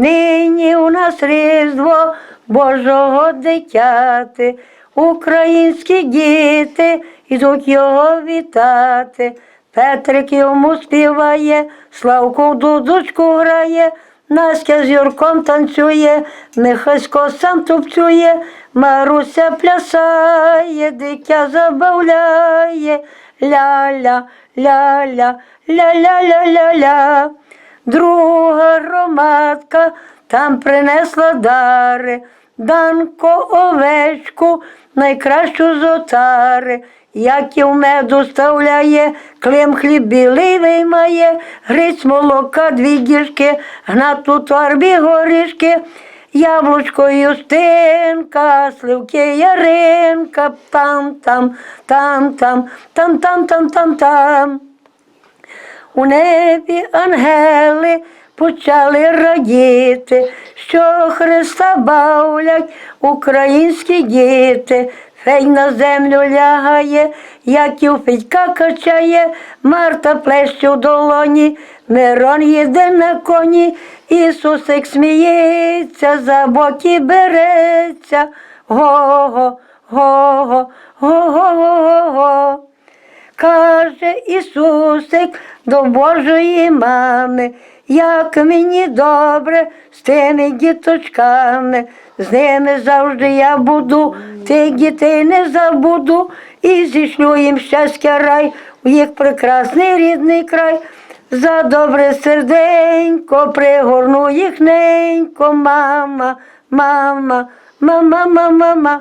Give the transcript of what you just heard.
Нині у нас різдво Божого дитяти, українські діти ідуть його вітати. Петрик йому співає, Славко в дудочку грає, Настя з Юрком танцює, Михасько сам тупцює, Маруся плясає, дитя забавляє, ля-ля, ля-ля, ля-ля-ля-ля-ля. Друга громадка там принесла дари, Данко овечку, найкращу з отари. Яків меду ставляє, клим хліб білий виймає, гриць молока дві діжки, гнат у торбі горішки, яблучко юстинка, сливки яринка, там-там, там-там, там-там-там-там-там. У небі ангели почали радіти, що Христа бавлять українські діти. Фей на землю лягає, Яків Федька качає, Марта плеще в долоні, Мирон їде на коні, Ісусик сміється, за боки береться. Го-го, го-го, го-го-го-го. Каже Ісусик до Божої мами, як мені добре з тими діточками, з ними завжди я буду, тих дітей не забуду, і зішлю їм щастя рай, у їх прекрасний рідний край. За добре серденько пригорну їх ненько, мама, мама, мама, мама, мама.